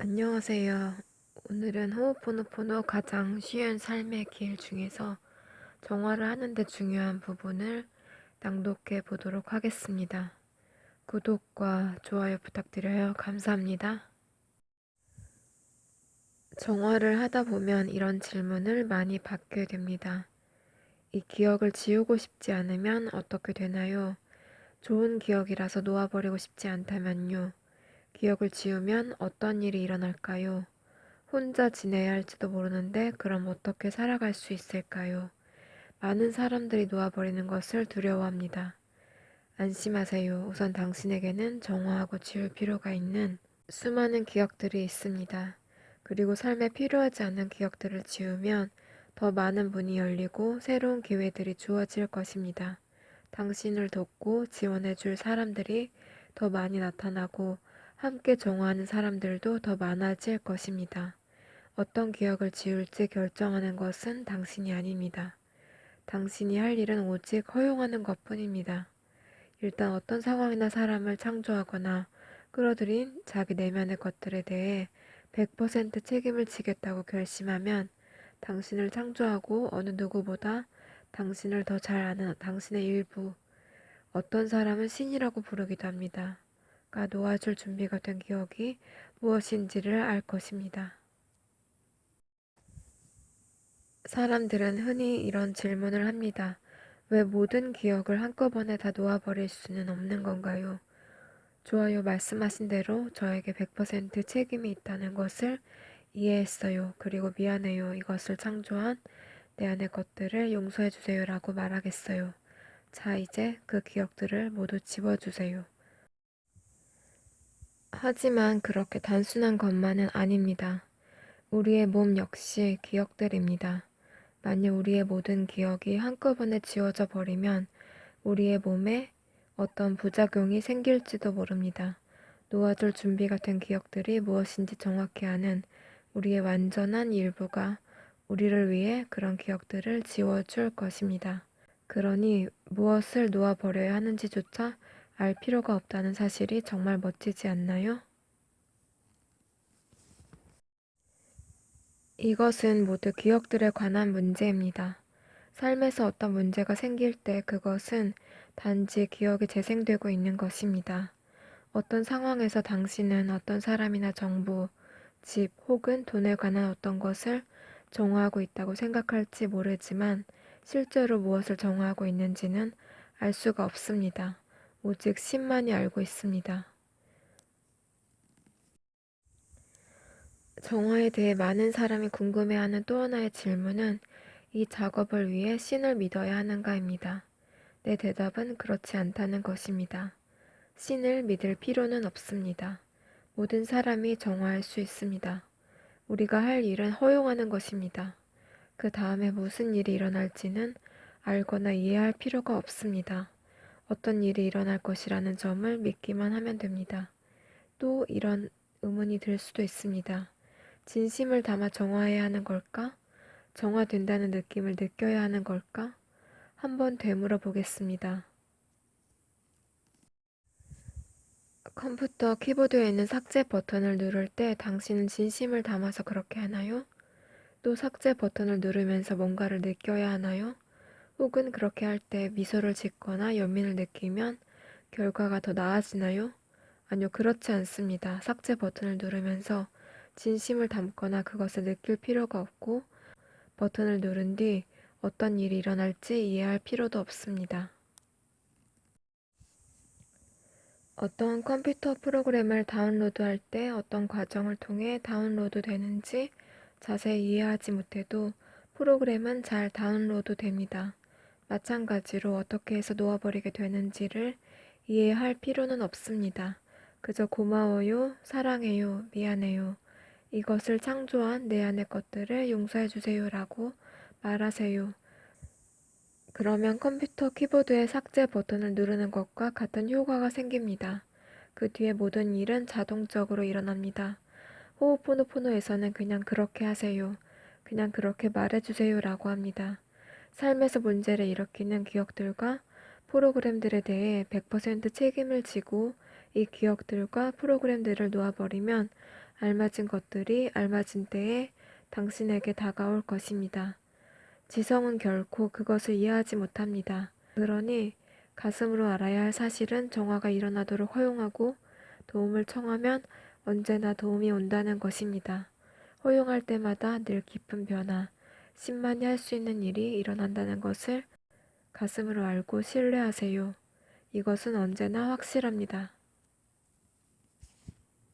안녕하세요. 오늘은 호호포노포노 가장 쉬운 삶의 길 중에서 정화를 하는데 중요한 부분을 낭독해 보도록 하겠습니다. 구독과 좋아요 부탁드려요. 감사합니다. 정화를 하다 보면 이런 질문을 많이 받게 됩니다. 이 기억을 지우고 싶지 않으면 어떻게 되나요? 좋은 기억이라서 놓아버리고 싶지 않다면요. 기억을 지우면 어떤 일이 일어날까요? 혼자 지내야 할지도 모르는데 그럼 어떻게 살아갈 수 있을까요? 많은 사람들이 놓아버리는 것을 두려워합니다. 안심하세요. 우선 당신에게는 정화하고 지울 필요가 있는 수많은 기억들이 있습니다. 그리고 삶에 필요하지 않은 기억들을 지우면 더 많은 문이 열리고 새로운 기회들이 주어질 것입니다. 당신을 돕고 지원해 줄 사람들이 더 많이 나타나고 함께 정화하는 사람들도 더 많아질 것입니다. 어떤 기억을 지울지 결정하는 것은 당신이 아닙니다. 당신이 할 일은 오직 허용하는 것 뿐입니다. 일단 어떤 상황이나 사람을 창조하거나 끌어들인 자기 내면의 것들에 대해 100% 책임을 지겠다고 결심하면 당신을 창조하고 어느 누구보다 당신을 더 잘 아는 당신의 일부, 어떤 사람은 신이라고 부르기도 합니다. 가 놓아줄 준비가 된 기억이 무엇인지를 알 것입니다. 사람들은 흔히 이런 질문을 합니다. 왜 모든 기억을 한꺼번에 다 놓아버릴 수는 없는 건가요? 좋아요 말씀하신 대로 저에게 100% 책임이 있다는 것을 이해했어요. 그리고 미안해요. 이것을 창조한 내 안의 것들을 용서해 주세요 라고 말하겠어요. 자, 이제 그 기억들을 모두 집어주세요. 하지만 그렇게 단순한 것만은 아닙니다. 우리의 몸 역시 기억들입니다. 만약 우리의 모든 기억이 한꺼번에 지워져 버리면 우리의 몸에 어떤 부작용이 생길지도 모릅니다. 놓아줄 준비가 된 기억들이 무엇인지 정확히 아는 우리의 완전한 일부가 우리를 위해 그런 기억들을 지워줄 것입니다. 그러니 무엇을 놓아버려야 하는지조차 알 필요가 없다는 사실이 정말 멋지지 않나요? 이것은 모두 기억들에 관한 문제입니다. 삶에서 어떤 문제가 생길 때 그것은 단지 기억이 재생되고 있는 것입니다. 어떤 상황에서 당신은 어떤 사람이나 정부, 집 혹은 돈에 관한 어떤 것을 정화하고 있다고 생각할지 모르지만 실제로 무엇을 정화하고 있는지는 알 수가 없습니다. 오직 신만이 알고 있습니다. 정화에 대해 많은 사람이 궁금해하는 또 하나의 질문은 이 작업을 위해 신을 믿어야 하는가입니다. 내 대답은 그렇지 않다는 것입니다. 신을 믿을 필요는 없습니다. 모든 사람이 정화할 수 있습니다. 우리가 할 일은 허용하는 것입니다. 그 다음에 무슨 일이 일어날지는 알거나 이해할 필요가 없습니다. 어떤 일이 일어날 것이라는 점을 믿기만 하면 됩니다. 또 이런 의문이 들 수도 있습니다. 진심을 담아 정화해야 하는 걸까? 정화된다는 느낌을 느껴야 하는 걸까? 한번 되물어 보겠습니다. 컴퓨터 키보드에 있는 삭제 버튼을 누를 때 당신은 진심을 담아서 그렇게 하나요? 또 삭제 버튼을 누르면서 뭔가를 느껴야 하나요? 혹은 그렇게 할 때 미소를 짓거나 연민을 느끼면 결과가 더 나아지나요? 아니요, 그렇지 않습니다. 삭제 버튼을 누르면서 진심을 담거나 그것을 느낄 필요가 없고 버튼을 누른 뒤 어떤 일이 일어날지 이해할 필요도 없습니다. 어떤 컴퓨터 프로그램을 다운로드할 때 어떤 과정을 통해 다운로드 되는지 자세히 이해하지 못해도 프로그램은 잘 다운로드 됩니다. 마찬가지로 어떻게 해서 놓아버리게 되는지를 이해할 필요는 없습니다. 그저 고마워요, 사랑해요, 미안해요. 이것을 창조한 내 안의 것들을 용서해 주세요라고 말하세요. 그러면 컴퓨터 키보드의 삭제 버튼을 누르는 것과 같은 효과가 생깁니다. 그 뒤에 모든 일은 자동적으로 일어납니다. 호흡포노포노에서는 그냥 그렇게 하세요. 그냥 그렇게 말해주세요 라고 합니다. 삶에서 문제를 일으키는 기억들과 프로그램들에 대해 100% 책임을 지고 이 기억들과 프로그램들을 놓아버리면 알맞은 것들이 알맞은 때에 당신에게 다가올 것입니다. 지성은 결코 그것을 이해하지 못합니다. 그러니 가슴으로 알아야 할 사실은 정화가 일어나도록 허용하고 도움을 청하면 언제나 도움이 온다는 것입니다. 허용할 때마다 늘 깊은 변화, 신만이 할 수 있는 일이 일어난다는 것을 가슴으로 알고 신뢰하세요. 이것은 언제나 확실합니다.